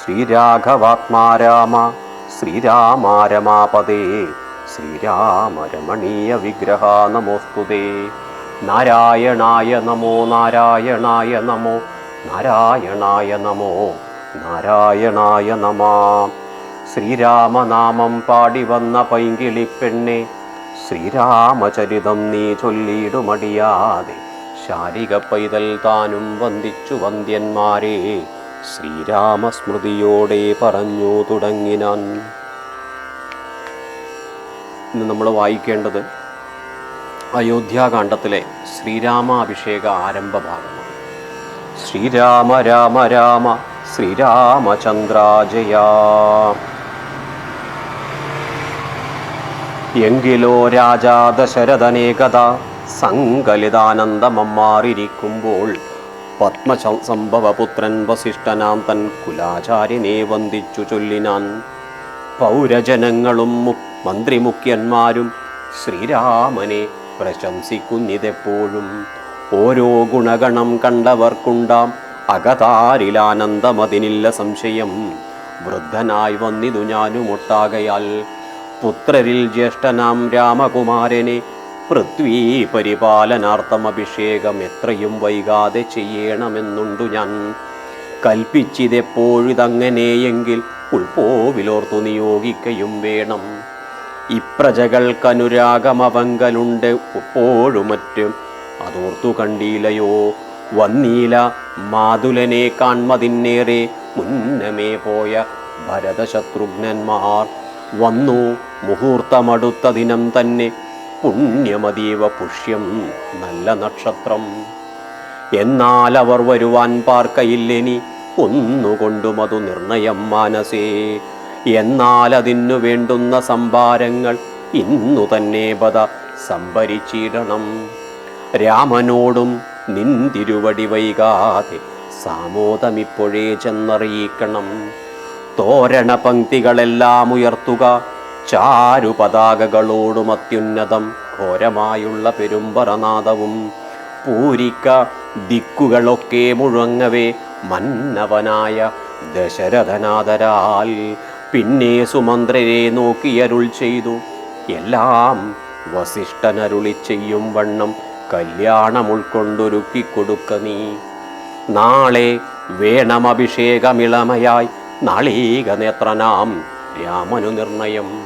ശ്രീരാഘവാത്മാ രാമ ശ്രീരാമ രമാപദേ വിഗ്രഹ നമോസ്തുതേ നാരായണായ നമോ നാരായണായ നമോ നാരായണായ നമോ നാരായണായ നമ. ശ്രീരാമനാമം പാടി വന്ന പൈങ്കിളി പെണ്ണെ ശ്രീരാമചരിതം നീ ചൊല്ലിയിടുമടിയാതെ ശാരിക പൈതൽ താനും വന്ദിച്ചു വന്ദ്യന്മാരെ. ശ്രീരാമസ്മൃതിയോടെ പറഞ്ഞു തുടങ്ങിനാൻ. ഇന്ന് നമ്മൾ വായിക്കേണ്ടത് അയോധ്യാകാന്ഡത്തിലെ ശ്രീരാമാഭിഷേക ആരംഭ ഭാഗമാണ് ശ്രീരാമ രാമ രാമ ശ്രീരാമചന്ദ്രാജയ. എങ്കിലോ രാജാ ദശരഥനേകഥ സങ്കലിതാനന്ദമമ്മാറിരിക്കുമ്പോൾ പത്മസംഭവപുത്രൻ വസിഷ്ഠനാം തൻ കുലാചാര്യനെ വന്ദിച്ചു ചൊല്ലിനാൻ. പൗരജനങ്ങളും മന്ത്രിമുഖ്യന്മാരും ശ്രീരാമനെ പ്രശംസിക്കുന്നിതെപ്പോഴും. ഓരോ ഗുണഗണം കണ്ടവർക്കുണ്ടാം. അകതാരിലാനന്ദമതിനില്ല സംശയം. വൃദ്ധനായി വന്നിതു ഞാനുമൊട്ടാകയാൽ. പുത്രരിൽ ജ്യേഷ്ഠനാം രാമകുമാരനെ പൃഥ്വീ പരിപാലനാർത്ഥം അഭിഷേകം എത്രയും വൈകാതെ ചെയ്യണമെന്നുണ്ടു ഞാൻ. കൽപ്പിച്ചിതെപ്പോഴിതങ്ങനെയെങ്കിൽ ഉൾപോവിലോർത്തു നിയോഗിക്കയും വേണം. ഇപ്രജകൾക്കനുരാഗമവങ്കലുണ്ട് എപ്പോഴുമറ്റും അതോർത്തു കണ്ടീലയോ വന്നീല മാതുലനെ കാൺമതിന്നേറെ മുന്നമേ പോയ ഭരതശത്രുഘ്നന്മാർ വന്നു. മുഹൂർത്തമടുത്ത ദിനം തന്നെ പുണ്യമതീവ പുഷ്യം നല്ല നക്ഷത്രം. എന്നാൽ അവർ വരുവാൻ പാർക്കയില്ലെനി ഒന്നുകൊണ്ടുമതു നിർണയം മാനസേ. എന്നാൽ അതിനു വേണ്ടുന്ന സംഭാരങ്ങൾ ഇന്നു തന്നെ ബത സംഭരിച്ചിടണം. രാമനോടും നിൻ തിരുവടി വൈകാതെ സാമോദമിപ്പോഴേ ചെന്നറിയിക്കണം. തോരണ പങ്ക്തികളെല്ലാം ഉയർത്തുക ചാരു പതാകകളോടും അത്യുന്നതം ഘോരമായുള്ള പെരുമ്പറനാദവും. പൂരിക്ക ദിക്കുകളൊക്കെ മുഴങ്ങവേ മന്നവനായ ദശരഥനാഥരാൽ പിന്നെ സുമന്ത്രരെ നോക്കിയരുൾ ചെയ്തു. എല്ലാം വസിഷ്ഠനരുളി ചെയ്യും വണ്ണം കല്യാണം ഉൾക്കൊണ്ടൊരുക്കി കൊടുക്ക നീ. നാളെ വേണം അഭിഷേകമിളമയായി നാളീക നേത്രനാം രാമനു നിർണയം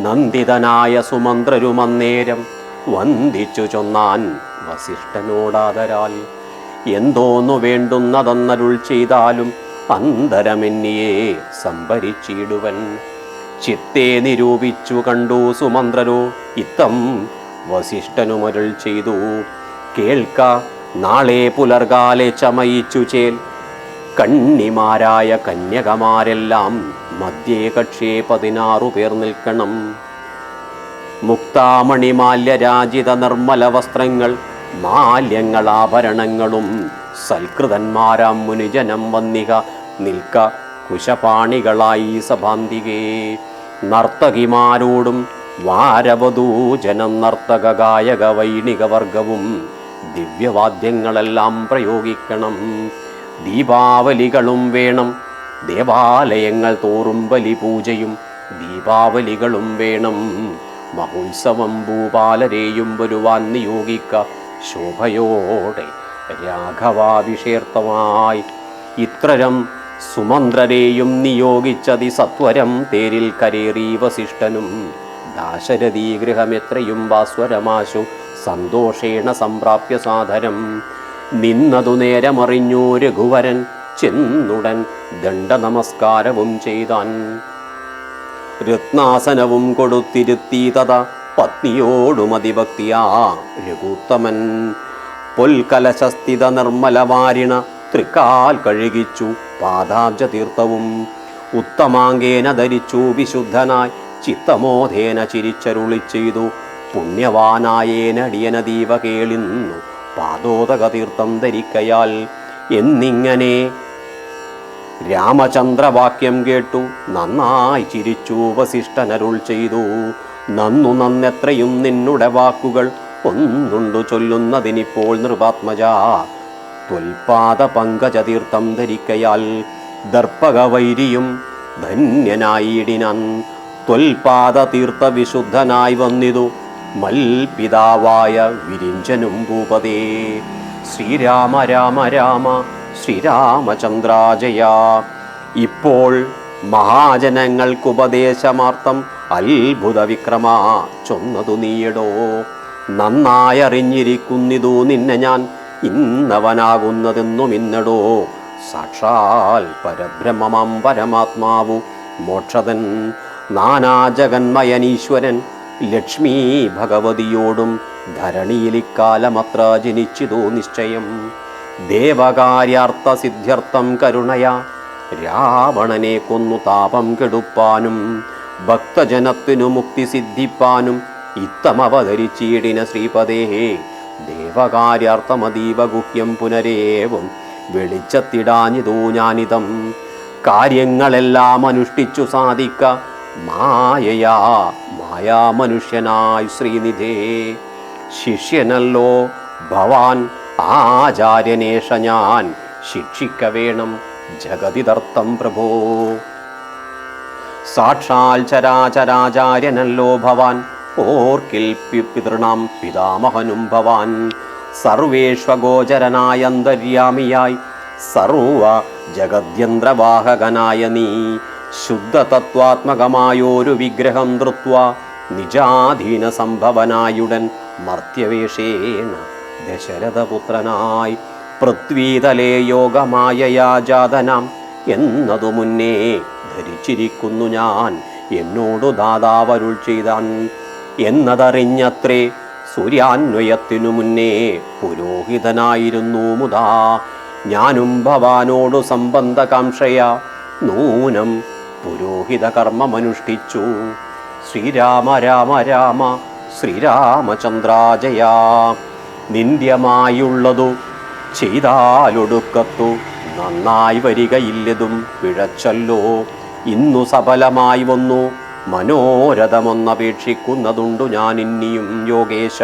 നന്ദിതനായ സുമന്ത്രരുമന്നേരം വന്ദിച്ചു ചൊന്നാൻ വസിഷ്ഠനോടാദരാൽ. എന്തോന്നു വേണ്ടുന്നതെന്നരുൾ ചെയ്താലും അന്തരമെന്നിയെ സംഭരിച്ചിടുവൻ. ചിത്തെ നിരൂപിച്ചു കണ്ടു സുമന്ത്രരോ ഇത്തം വസിഷ്ഠനുമരുൾ ചെയ്തു. കേൾക്ക നാളെ പുലർകാലെ ചമയിച്ചു ചേൽ. കണ്ണിമാരായ കന്യകമാരെല്ലാം മധ്യേ കക്ഷേ പതിനാറു പേർ നിൽക്കണം. മുക്താമണിമാല്യരാജിത നിർമ്മല വസ്ത്രങ്ങൾ മാല്യങ്ങൾ ആഭരണങ്ങളും സൽകൃതന്മാരാം മുനിജനം വന്നിക നിൽക്ക കുശപാണികളായി സഭാന്തികേ. നർത്തകിമാരോടും വാരവധൂജനം നർത്തക ഗായക വൈണിക വർഗവും ദിവ്യവാദ്യങ്ങളെല്ലാം പ്രയോഗിക്കണം. ദീപാവലികളും വേണം. ദേവാലയങ്ങൾ തോറും ബലി പൂജയും ദീപാവലികളും വേണം. മഹോത്സവം ഭൂപാലരെയും വരുവാൻ നിയോഗിക്ക ശോഭയോടെ രാഘവാഭിഷേർത്തമായി. ഇത്രരം സുമന്ത്രരെയും നിയോഗിച്ചതി സത്വരം തേരിൽ കരേറി വസിഷ്ഠനും. ദാശരഥി ഗൃഹമെത്രയും ഭാസ്വരമാശു സന്തോഷേണ സംപ്രാപ്യ സാധനം നിന്നതു നേരമറിഞ്ഞു രഘുവരൻ ചെന്നുടൻ ദണ്ഡ നമസ്കാരവും ചെയ്താൻ രത്നാസനവും കൊടുത്തിരുത്തി തഥ പത്നിയോടുമതിഭക്തിയാ രഘുത്തമൻ. പൊൽകലശസ്ഥിത നിർമ്മലവാരിണ തൃക്കാൽ കഴുകിച്ചു പാദാബ്ജ തീർത്ഥവും ഉത്തമാങ്കേന ധരിച്ചു വിശുദ്ധനായി ചിത്തമോധേന ചിരിച്ചരുളി ചെയ്തു പുണ്യവാനായേനടിയന ദീപ കേളിന്നു പാദോദക തീർത്ഥം ധരിക്കയാൽ എന്നിങ്ങനെ രാമചന്ദ്രവാക്യം കേട്ടു. നന്നായി ചിരിച്ചു വസിഷ്ഠനരുൾ ചെയ്തു. നന്നു നന്നെത്രയും നിന്നുടെ വാക്കുകൾ ഒന്നുണ്ടു ചൊല്ലുന്നതിനിപ്പോൾ നൃപാത്മജ. ത്വൽപാദ പങ്കജതീർത്ഥം ധരിക്കയാൽ ദർപ്പകവൈരിയും ധന്യനായിടിനാൻ ത്വൽപാദ തീർത്ഥ വിശുദ്ധനായി വന്നിതു മൽപിതാവായ വിരിഞ്ചനും ഭൂപതേ. ശ്രീരാമ രാമ രാമ ശ്രീരാമചന്ദ്രാജയ. ഇപ്പോൾ മഹാജനങ്ങൾക്കുപദേശമാർത്ഥം അത്ഭുത വിക്രമ ചൊന്നതു നീയടോ. നന്നായറിഞ്ഞിരിക്കുന്നിതു നിന്നെ ഞാൻ ഇന്നവനാകുന്നതെന്നും ഇന്നടോ. സാക്ഷാൽ പരബ്രഹ്മമാം പരമാത്മാവു മോക്ഷതൻ നാനാജഗന്മയനീശ്വരൻ ലക്ഷ്മി ഭഗവതിയോടും ധരണിയിലിക്കാലമത്ര ജനിച്ചിതോ നിശ്ചയം. ദേവകാര്യാർത്ഥ സിദ്ധ്യർത്ഥം കരുണയ. രാവണനെ കൊന്നു താപം കെടുപ്പാനും ഭക്തജനത്തിനു മുക്തി സിദ്ധിപ്പാനും ഇത്തമവതരിച്ചീടിന ശ്രീപദേ. ദേവകാര്യാർത്ഥമതീവ ഗുഹ്യം പുനരേവും വെളിച്ചത്തിടാഞ്ഞിതോ ഞാനിതം. കാര്യങ്ങളെല്ലാം അനുഷ്ഠിച്ചു സാധിക്ക. മായയാ മായാമനുഷ്യനായി ശ്രീനിധേ. ശിഷ്യനല്ലോ ഭവാൻ ആചാര്യനേഷ ഞാൻ ശിക്ഷിക്ക വേണം ജഗതിതർത്ഥം പ്രഭോ. സാക്ഷാൽ ചരാചരാചാര്യനല്ലോ ഭവാൻ ഓർക്കിൽ പിതൃണാം പിതാമഹനും ഭവാൻ. സർവേഷ്വഗോചരനായ അന്തര്യാമിയായി സർവ ജഗദ്യന്ത്രവാഹകനായ നീ. ശുദ്ധതത്വാത്മകമായൊരു വിഗ്രഹം ധൃത്വ നിജാധീന സംഭവനായുടൻ മർത്യവേഷേണ. ദശരഥപുത്രനായി പൃഥ്വീതലേ യോഗമായയാ ജാതനാം എന്നതു മുന്നേ ധരിച്ചിരിക്കുന്നു ഞാൻ. എന്നോടു ദാതാവരുൾ ചെയ്താൻ എന്നതറിഞ്ഞത്രേ. സൂര്യാന്വയത്തിനു മുന്നേ പുരോഹിതനായിരുന്നു മുതാ. ഞാനും ഭവാനോടു സംബന്ധകാംക്ഷയ. നൂനം പുരോഹിത കർമ്മമനുഷ്ഠിച്ചു ശ്രീരാമ രാമ രാമ ശ്രീരാമചന്ദ്രാജയ. നിന്ദ്യമായുള്ളതു ചെയ്താലൊടുക്കത്തു നന്നായി വരികയില്ലതും പിഴച്ചല്ലോ. ഇന്നു സഫലമായി വന്നു മനോരഥമൊന്നപേക്ഷിക്കുന്നതുണ്ടു ഞാൻ ഇനിയും യോഗേശ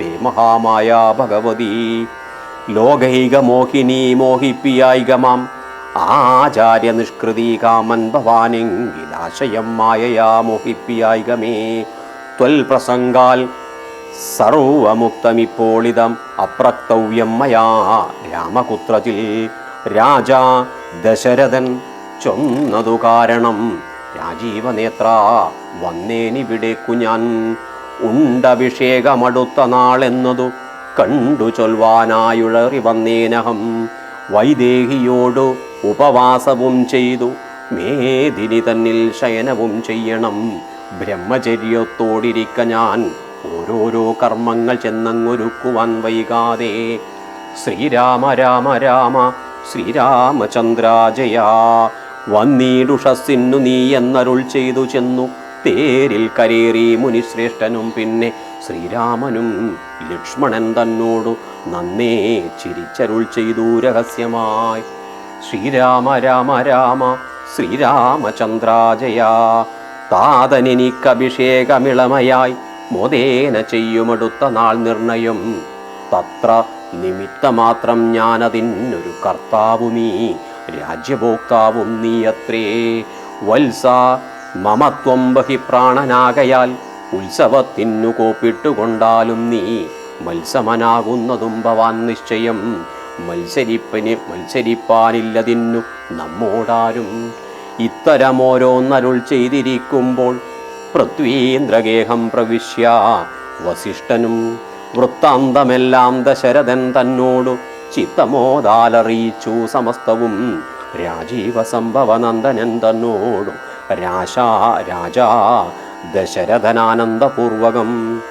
പേ മഹാമായ ഭഗവതി. ലോകൈക മോഹിനി മോഹിപ്പിയായികമാം. ആചാര്യ നിഷ്കൃതി കാമൻ ഭവാനെങ്കിലാശയം മായയാ മോഹിപ്പിയായികമേ. ത്വൽ പ്രസംഗാൽ സർവമുക്തമിപ്പോളിതം അപ്രക്തവ്യം മയാ രാമകുത്രത്തിൽ രാജാ ദശരഥൻ ചൊന്നതു കാരണം രാജീവനേത്ര വന്നേനിവിടേക്കു ഞാൻ ഉണ്ടഭിഷേകമടുത്ത നാളെന്നതു കണ്ടു ചൊൽവാനായുഴറി വന്നേനഹം. വൈദേഹിയോടു ഉപവാസവും ചെയ്തു മേദിനി തന്നിൽ ശയനവും ചെയ്യണം. ബ്രഹ്മചര്യത്തോടിരിക്ക ഞാൻ. ഓരോരോ കർമ്മങ്ങൾ ചെന്നങ്ങൊരുക്കുവാൻ വൈകാതെ. ശ്രീരാമ രാമ രാമ ശ്രീരാമചന്ദ്രാജയ വന്നീടുഷസ്സിന്നു നീ എന്നരുൾ ചെയ്തു ചെന്നു. തേരിൽ കരേറി മുനിശ്രേഷ്ഠനും പിന്നെ ശ്രീരാമനും ലക്ഷ്മണൻ തന്നോടു നന്നേ ചിരിച്ചരുൾ ചെയ്തു രഹസ്യമായി. ശ്രീരാമ രാമ രാമ ശ്രീരാമചന്ദ്രാജയ താതനെനിക്കഭിഷേകമിളമയായി. മോദേന ചെയ്യുമടുത്ത നാൾ നിർണയം. തത്ര നിമിത്തമാത്രം ഞാനതിനൊരു കർത്താവുമീ. രാജ്യഭോക്താവും നീയത്രേ. വത്സ മമത്വം ബഹി പ്രാണനാകയാൽ ഉത്സവത്തിനു കോപ്പിട്ടുകൊണ്ടാലും നീ മത്സമനാകുന്നതും ഭവാൻ നിശ്ചയം. മത്സരിപ്പന് മത്സരിപ്പാനില്ലതിന്നു നമ്മോടാരും ഇത്തരമോരോന്നരുൾ ചെയ്തിരിക്കുമ്പോൾ പൃഥ്വീന്ദ്രഗേഹം പ്രവിശ്യ. വസിഷ്ഠനും വൃത്താന്തമെല്ലാം ദശരഥൻ തന്നോടു ചിത്തമോദാലറിയിച്ചു സമസ്തവും. രാജീവ സംഭവനന്ദനൻ തന്നോടു രാശാ രാജാ ദശരഥനാനന്ദപൂർവകം.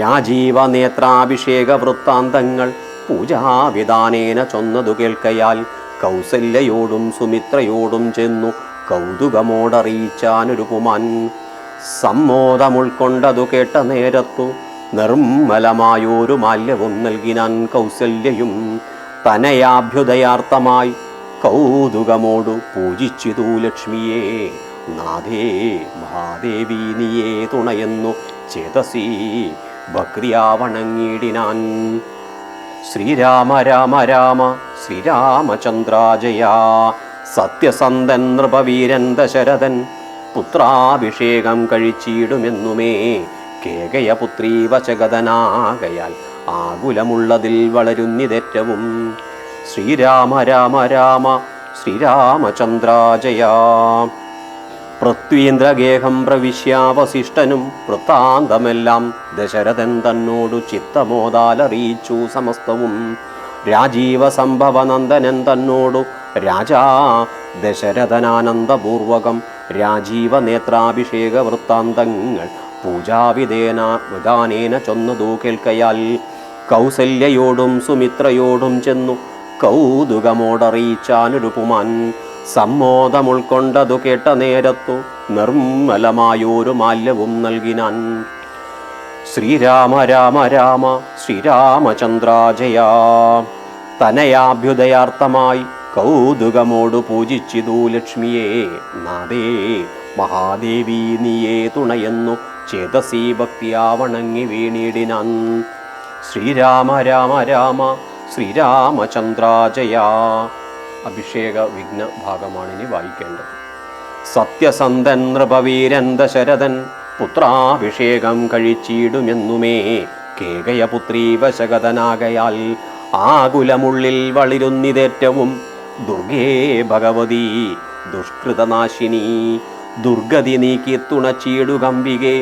രാജീവ നേത്രാഭിഷേക വൃത്താന്തങ്ങൾ പൂജാവിധാനേന ചൊന്നതു കേൾക്കയാൽ കൗസല്യയോടും സുമിത്രയോടും ചെന്നു കൗതുകമോടറിയിച്ചാനൊരു പുമാൻ സമ്മോദമുൾക്കൊണ്ടതു കേട്ട നേരത്തു നിർമ്മലമായൊരു മാല്യവും നൽകിനാൻ കൗസല്യയും തനയാഭ്യുദയാർത്ഥമായി കൗതുകമോടു പൂജിച്ചിതു ലക്ഷ്മിയെ. നാഥേ മഹാദേവി നീയേ തുണയെന്നു ചേതസി ഭക്രിയാവണങ്ങിടിനാൻ ശ്രീരാമ രാമ രാമ ശ്രീരാമചന്ദ്രാജയ സത്യസന്ധൻ നൃപവീരൻ ദശരഥൻ പുത്രാഭിഷേകം കഴിച്ചിടുമെന്നുമേ കേകയപുത്രീ വശഗതനാകയാൽ ആകുലമുള്ളതിൽ വളരുന്നിതേറ്റവും. ശ്രീരാമ രാമ രാമ ശ്രീരാമചന്ദ്രാജയ. പൃഥ്വീന്ദ്രഗേഹം പ്രവിശ്യാവശിഷ്ടനും വൃത്താന്തമെല്ലാം ദശരഥൻ തന്നോടു ചിത്തമോദാലറിയിച്ചു സമസ്തവും. രാജീവ സംഭവനന്ദനൻ തന്നോടു രാജാ ദശരഥനാനന്ദപൂർവകം രാജീവ നേത്രാഭിഷേക വൃത്താന്തങ്ങൾ പൂജാവിധേന വിധാനേന ചൊന്നതു കേൾക്കയാൽ കൗസല്യയോടും സുമിത്രയോടും ചെന്നു കൗതുകമോടറിയിച്ചാനൊരു പുമാൻ സമ്മോദമുൾക്കൊണ്ടതു കേട്ട നേരത്തു നിർമ്മലമായൊരു മാല്യവും നൽകിനാൻ. ശ്രീരാമ രാമ രാമ ശ്രീരാമചന്ദ്രാജയ. തനയാഭ്യുദയാർത്ഥമായി കൗതുകമോടു പൂജിച്ചിതു ലക്ഷ്മിയെ നാദേ മഹാദേവി നീയേ തുണയെന്നു ചേതസീ ഭക്തിയാവണങ്ങി വീണിടിനാൻ. ശ്രീരാമ രാമ രാമ ശ്രീരാമചന്ദ്രാജയ. അഭിഷേക വിഘ്ന ഭാഗമാണ് ഇനി വായിക്കേണ്ടത്. സത്യസന്ധൻ നൃപവീരൻ ദശരഥൻ പുത്രാഭിഷേകം കഴിച്ചിടുമെന്നുമേ കേകയപുത്രീ വശഗതനാകയാൽ ആകുലമുള്ളിൽ വളരുന്നിതേറ്റവും ദുർഗേ ഭഗവതി ദുഷ്കൃതനാശിനി ദുർഗതി നീക്കി തുണച്ചിടുകമ്പികെ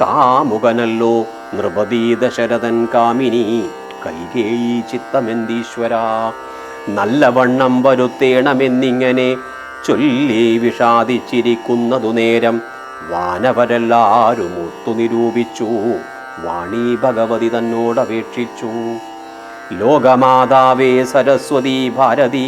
കാമുകനല്ലോ നൃപതി ദശരഥൻ കാമിനി കൈകേയി ചിത്തമെന്തീശ്വര നല്ലവണ്ണം വരുത്തേണമെന്നിങ്ങനെ ചൊല്ലി വിഷാദിച്ചിരിക്കുന്നതു നേരം വാനവരെല്ലാരും ഒത്തു നിരൂപിച്ചു വാണി ഭഗവതി തന്നോടപേക്ഷിച്ചു. ലോകമാതാവേ സരസ്വതി ഭാരതി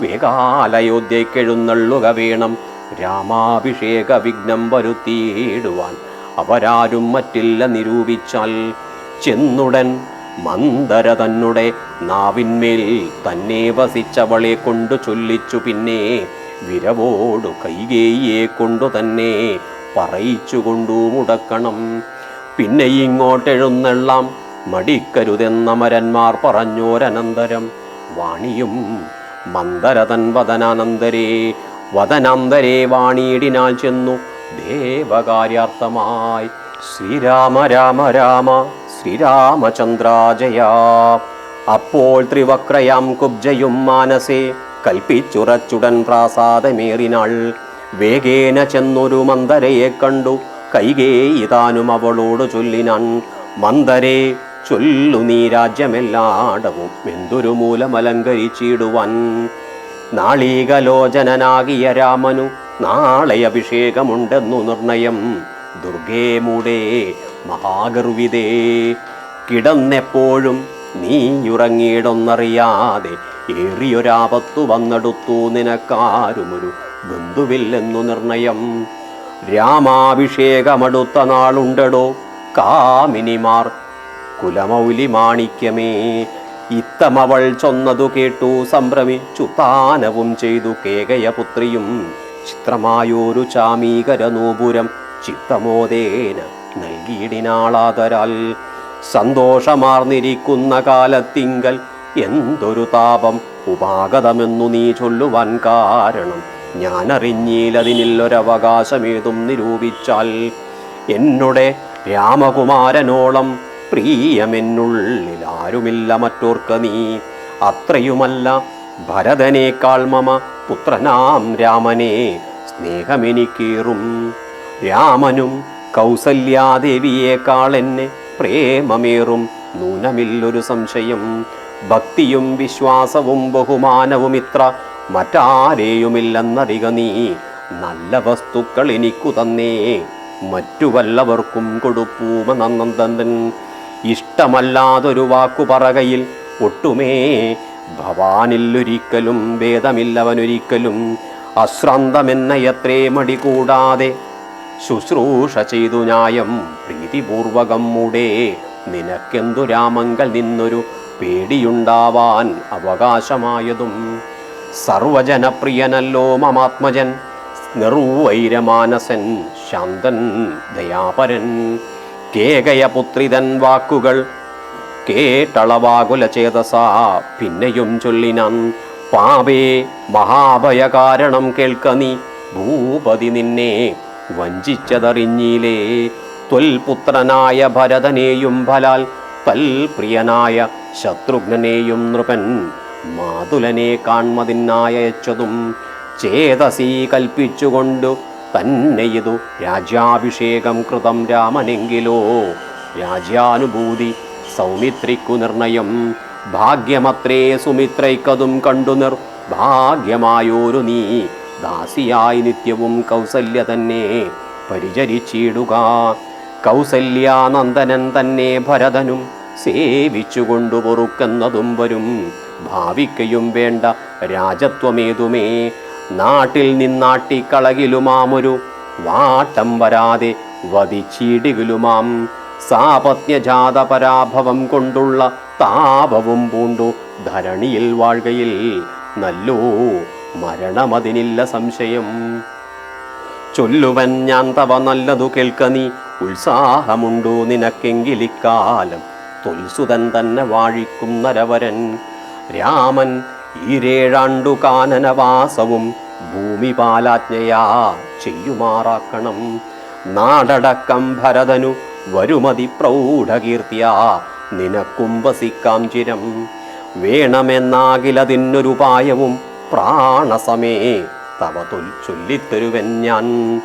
വേഗാലയോധ്യക്കെഴുന്നള്ളുക വേണം രാമാഭിഷേക വിഘ്നം വരുത്തിയിടുവാൻ. അവരാരും മറ്റില്ല നിരൂപിച്ചാൽ ചെന്നുടൻ മന്ദര തന്നെ നാവിന്മേൽ തന്നെ വസിച്ചവളെ കൊണ്ടു ചൊല്ലിച്ചു പിന്നെ വിരവോടു കൈകേയിയെ കൊണ്ടു തന്നെ പറയിച്ചു കൊണ്ടു മുടക്കണം. പിന്നെ ഇങ്ങോട്ടെഴുന്നെള്ളാം. മടിക്കരുതെന്നമരന്മാർ പറഞ്ഞോരനന്തരം. വാണിയും മന്ദരതൻ വദനാനന്തരേ വദനാന്തരേ വാണിയിടിനാൽ ചെന്നു. ദേവകാര്യാർത്ഥമായി ശ്രീരാമ രാമ രാമ ശ്രീരാമചന്ദ്രാജയ. അപ്പോൾ ത്രിവക്രയാം കുബ്ജയും മാനസേ കൽപ്പിച്ചുറച്ചുടൻ പ്രാസാദമേറിനാൾ. വേഗേന ചെന്നൊരു മന്ദരയെ കണ്ടു. കൈകേയിതാനും അവളോട് ചൊല്ലിനാൻ. മന്ദരേ ചൊല്ലു നീ രാജ്യമെല്ലാടവും. എന്തൊരു മൂലമലങ്കരിച്ചിടുവാൻ. നാളീകലോചനനാകിയ രാമനു നാളെ അഭിഷേകമുണ്ടെന്നു നിർണയം. ദുർഗേ മൂടേ മഹാഗർവിതേ കിടന്നെപ്പോഴും നീയുറങ്ങിയിടൊന്നറിയാതെ ഏറിയൊരാപത്തു വന്നെടുത്തു നിനക്കാരുമൊരു ബന്ധുവില്ലെന്നു നിർണയം. രാമാഭിഷേകമടുത്ത നാളുണ്ടടോ കാമിനിമാർ കുലമൗലി മാണിക്യമേ ഇത്തമവൾ ചൊന്നതു കേട്ടു സംഭ്രമിച്ചു താനവും ചെയ്തു കേകയപുത്രിയും. ചിത്രമായൊരു ചാമീകര നൂപുരം ചിത്തമോദേന നൽകിയിടിനാളാതരാൽ സന്തോഷമാർന്നിരിക്കുന്ന കാലത്തിങ്കൽ എന്തൊരു താപം ഉപാഗതമെന്നു നീ ചൊല്ലുവാൻ കാരണം. ഞാനറിഞ്ഞീലതിനില്ലൊരവകാശമേതും നിരൂപിച്ചാൽ. എന്നുടെ രാമകുമാരനോളം പ്രിയമെന്നുള്ളിൽ ആരുമില്ല മറ്റോർക്ക നീ. അത്രയുമല്ല ഭരതനേക്കാൾ മമ പുത്രനാം രാമനെ. സ്നേഹമെനിക്കേറും രാമനും കൗസല്യാദേവിയേക്കാൾ എന്നെ പ്രേമമേറും. നൂനമില്ലൊരു സംശയം ഭക്തിയും വിശ്വാസവും ബഹുമാനവും ഇത്ര മറ്റാരെയുമില്ലെന്നറിക നീ. നല്ല വസ്തുക്കൾ എനിക്കു തന്നേ. മറ്റു വല്ലവർക്കും കൊടുപ്പൂമ നന്ദൻ ഇഷ്ടമല്ലാതൊരു വാക്കു പറകയിൽ ഒട്ടുമേ ഭവാനില്ലൊരിക്കലും ഭേദമില്ലവനൊരിക്കലും അശ്രാന്തമെന്നയത്രേ മടി കൂടാതെ ശുശ്രൂഷ ചെയ്തു ന്യായം പ്രീതിപൂർവകം മൂടേ. നിനക്കെന്തു രാമങ്കൽ നിന്നൊരു പേടിയുണ്ടാവാൻ അവകാശമായതും സർവജനപ്രിയനല്ലോ മമാത്മജൻ. നിർവൈരമാനസൻ ശാന്തൻ ദയാപരൻ. കേകയപുത്രിതൻ വാക്കുകൾ. കേട്ടളവാകുല ചേതസാ പിന്നെയും ചൊല്ലിനാൻ. പാപേ മഹാഭയകാരണം കേൾക്ക നീ. ഭൂപതി നിന്നെ വഞ്ചിച്ചതറിഞ്ഞിലേ. ത്വൽപുത്രനായ ഭരതനെയും ഫലാൽ തൽപ്രിയനായ ശത്രുഘ്നനെയും നൃപൻ. മാതുലനെ കാൺമതിനായച്ചതും ചേതസി കൽപ്പിച്ചുകൊണ്ടു തന്നെ ഇതു രാജ്യാഭിഷേകം കൃതം രാമനെങ്കിലോ? രാജ്യാനുഭൂതി സൗമിത്രിക്കു നിർണയം. ഭാഗ്യമത്രേ സുമിത്രയ്ക്കതും കണ്ടു നിർ. ഭാഗ്യമായോരു നീ ദാസിയായി നിത്യവും കൗസല്യ തന്നെ പരിചരിച്ചിടുക. കൗസല്യാനന്ദനൻ തന്നെ ഭരതനും സേവിച്ചുകൊണ്ടു പൊറുക്കുന്നതും വരും. ഭാവിക്കയും വേണ്ട രാജത്വമേതുമേ നാട്ടിൽ നിന്നാട്ടിക്കളകിലുമാമൊരു വാട്ടം വരാതെ വധിച്ചിടികിലുമാം. സാപത്യജാത പരാഭവം കൊണ്ടുള്ള താപവും പൂണ്ടു ധരണിയിൽ വാഴ്കയിൽ. നല്ലോ മരണമതിനില്ല സംശയം. ചൊല്ലുവൻ ഞാൻ തവ നല്ലതു കേൾക്ക നീ ഉത്സാഹമുണ്ടു നിനക്കെങ്കിലിക്കാലം തൊൽസുതൻ തന്നെ വാഴിക്കും നരവരൻ. രാമൻ ഈരേഴാണ്ടു കാനനവാസവും ഭൂമിപാലാജ്ഞയാ ചെയ്യുമാറാക്കണം. നാടടക്കം ഭരതനു വരുമതി പ്രൗഢകീർത്തിയാ നിനക്കും വസിക്കാം ചിരം വേണമെന്നാകിലതിനൊരുപായവും പ്രാണസമേ തവ ചൊല്ലിത്തരുവൻ ഞാൻ.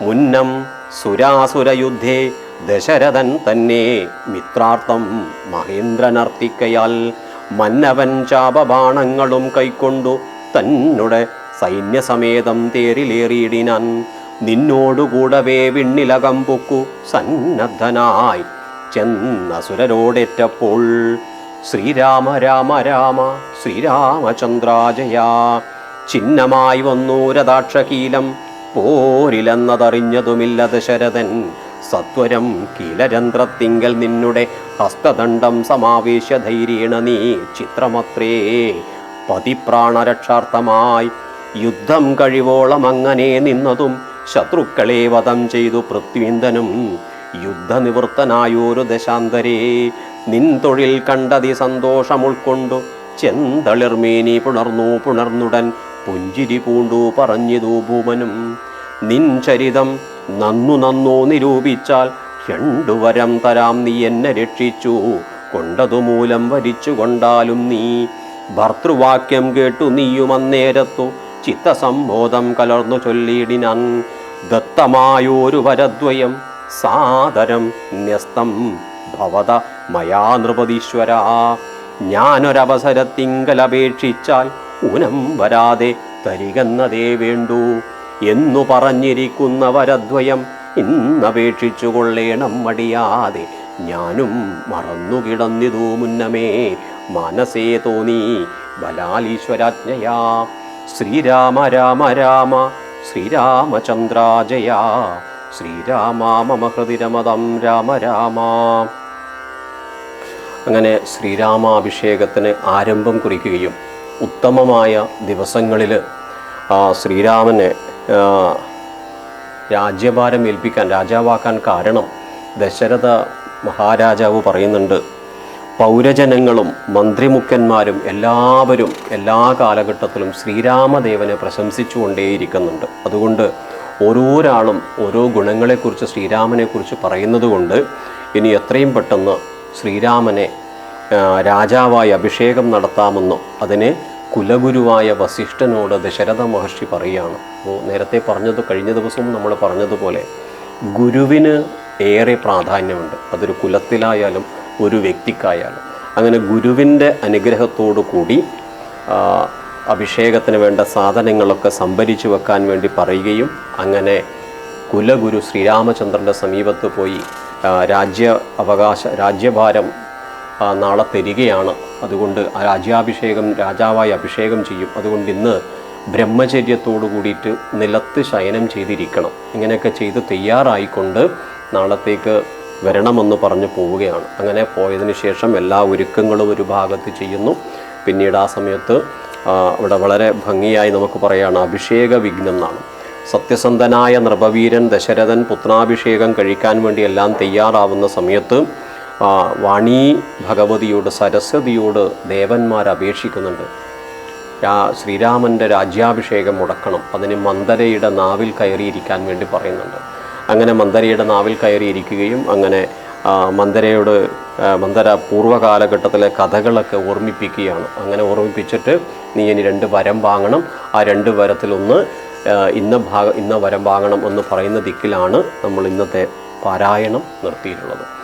മുന്നം സുരാസുരയുദ്ധേ ദശരഥൻ തന്നെ മിത്രാർത്ഥം മഹേന്ദ്രനർത്തിക്കയാൽ മന്നവൻ ചാപബാണങ്ങളും കൈക്കൊണ്ടു തന്നെ സൈന്യസമേതം തേരിലേറിയിടിനാൻ. നിന്നോടുകൂടവേ വിണ്ണിലകം പൊക്കു സന്നദ്ധനായി ചെന്നസുരരോടേറ്റപ്പോൾ ശ്രീരാമ രാമ രാമ ശ്രീരാമചന്ദ്രാജയ ചിഹ്നമായി വന്നു രഥാക്ഷകീലം പോരിലെന്നതറിഞ്ഞതുമില്ല ദശരഥൻ സത്വരം കീലരന്ധ്രത്തിങ്കൽ നിന്നുടെ ഹസ്തദണ്ഡം സമാവേശ ധൈര്യേണ നീ ചിത്രമത്രേ. പതിപ്രാണരക്ഷാർത്ഥമായി യുദ്ധം കഴിവോളം അങ്ങനെ നിന്നതും ശത്രുക്കളെ വധം ചെയ്തു പൃഥ്വീന്ദനും. യുദ്ധനിവൃത്തനായൊരു ദശാന്തരേ നിൻ തൊഴിൽ കണ്ടതി സന്തോഷം ഉൾക്കൊണ്ടു ചെന്തളിർമേനി പുണർന്നു പുണർന്നുടൻ പുഞ്ചിരി പൂണ്ടു പറഞ്ഞിതു ഭൂമനും. നിൻ ചരിതം നന്നു നന്നു നിരൂപിച്ചാൽ രണ്ടു വരം തരാം നീ എന്നെ രക്ഷിച്ചു. കൊണ്ടതുമൂലം വരിച്ചു കൊണ്ടാലും നീ. ഭർത്തൃവാക്യം കേട്ടു നീയും അന്നേരത്തു. ചിത്തസംബോധം കലർന്നു ചൊല്ലിയിടിനാൻ. ദത്തമായൊരു വരദ്വയം. സാദരം ന്യസ്തം ഭവത മയാ നൃപതീശ്വര ഞാനൊരവസരത്തിങ്കലപേക്ഷിച്ചാൽ ഊനം വരാതെ തരികന്നതേ വേണ്ടു. എന്നു പറഞ്ഞിരിക്കുന്ന വരദ്വയം ഇന്നപേക്ഷിച്ചു കൊള്ളേണം മടിയാതെ. ഞാനും മറന്നു കിടന്നിതു മുന്നമേ. മനസ്സേ തോന്നി. ബലാലീശ്വരാജ്ഞയാ. ശ്രീരാമ രാമ രാമ. ശ്രീരാമചന്ദ്രാജയ. ശ്രീരാമ മമ ഹൃദിരമതം രാമ രാമ. അങ്ങനെ ശ്രീരാമാഭിഷേകത്തിന് ആരംഭം കുറിക്കുകയും ഉത്തമമായ ദിവസങ്ങളിൽ ശ്രീരാമനെ രാജ്യഭാരം ഏൽപ്പിക്കാൻ രാജാവാക്കാൻ കാരണം ദശരഥ മഹാരാജാവ് പറയുന്നുണ്ട്. പൗരജനങ്ങളും മന്ത്രിമുഖ്യന്മാരും എല്ലാവരും എല്ലാ കാലഘട്ടത്തിലും ശ്രീരാമദേവനെ പ്രശംസിച്ചുകൊണ്ടേയിരിക്കുന്നുണ്ട്. അതുകൊണ്ട് ഓരോരാളും ഓരോ ഗുണങ്ങളെക്കുറിച്ച് ശ്രീരാമനെക്കുറിച്ച് പറയുന്നത് കൊണ്ട് ഇനി എത്രയും പെട്ടെന്ന് ശ്രീരാമനെ രാജാവായി അഭിഷേകം നടത്താമെന്നോ അതിന് കുലഗുരുവായ വസിഷ്ഠനോട് ദശരഥ മഹർഷി പറയുകയാണ് അപ്പോൾ നേരത്തെ പറഞ്ഞത് കഴിഞ്ഞ ദിവസവും നമ്മൾ പറഞ്ഞതുപോലെ ഗുരുവിന് ഏറെ പ്രാധാന്യമുണ്ട്. അതൊരു കുലത്തിലായാലും ഒരു വ്യക്തിക്കായാലും. അങ്ങനെ ഗുരുവിന്റെ അനുഗ്രഹത്തോടു കൂടി അഭിഷേകത്തിന് വേണ്ട സാധനങ്ങളൊക്കെ സംഭരിച്ചു വെക്കാൻ വേണ്ടി പറയുകയും അങ്ങനെ കുലഗുരു ശ്രീരാമചന്ദ്രന്റെ സമീപത്ത് പോയി രാജ്യ അവകാശ രാജ്യഭാരം നാളെ തരികയാണ്. അതുകൊണ്ട് രാജ്യാഭിഷേകം രാജാവായി അഭിഷേകം ചെയ്യും. അതുകൊണ്ട് ഇന്ന് ബ്രഹ്മചര്യത്തോടു കൂടിയിട്ട് നിലത്ത് ശയനം ചെയ്തിരിക്കണം. ഇങ്ങനെയൊക്കെ ചെയ്ത് തയ്യാറായിക്കൊണ്ട് നാളത്തേക്ക് വരണമെന്ന് പറഞ്ഞു പോവുകയാണ്. അങ്ങനെ പോയതിന് ശേഷം എല്ലാ ഒരുക്കങ്ങളും ഒരു ഭാഗത്ത് ചെയ്യുന്നു. പിന്നീട് ആ സമയത്ത് ഇവിടെ വളരെ ഭംഗിയായി നമുക്ക് പറയുകയാണ് അഭിഷേക വിഘ്നം എന്നാണ്. സത്യസന്ധനായ നൃപവീരൻ ദശരഥൻ പുത്രാഭിഷേകം കഴിക്കാൻ വേണ്ടി എല്ലാം തയ്യാറാവുന്ന സമയത്ത് വാണി ഭഗവതിയോട് സരസ്വതിയോട് ദേവന്മാർ അപേക്ഷിക്കുന്നുണ്ട്. രാ ശ്രീരാമന്റെ രാജ്യാഭിഷേകം മുടക്കണം. അതിന് മന്ദരയുടെ നാവിൽ കയറിയിരിക്കാൻ വേണ്ടി പറയുന്നുണ്ട്. അങ്ങനെ മന്ദരയുടെ നാവിൽ കയറിയിരിക്കുകയും അങ്ങനെ മന്ദരയോട് മന്ദര പൂർവകാലഘട്ടത്തിലെ കഥകളൊക്കെ ഓർമ്മിപ്പിക്കുകയാണ്. അങ്ങനെ ഓർമ്മിപ്പിച്ചിട്ട് നീ ഇനി രണ്ട് വരം വാങ്ങണം. ആ രണ്ട് വരത്തിലൊന്ന് ഇന്ന ഭാഗം ഇന്ന വരം വാങ്ങണം എന്ന് പറയുന്ന ദിക്കിലാണ് നമ്മൾ ഇന്നത്തെ പാരായണം നിർത്തിയിട്ടുള്ളത്.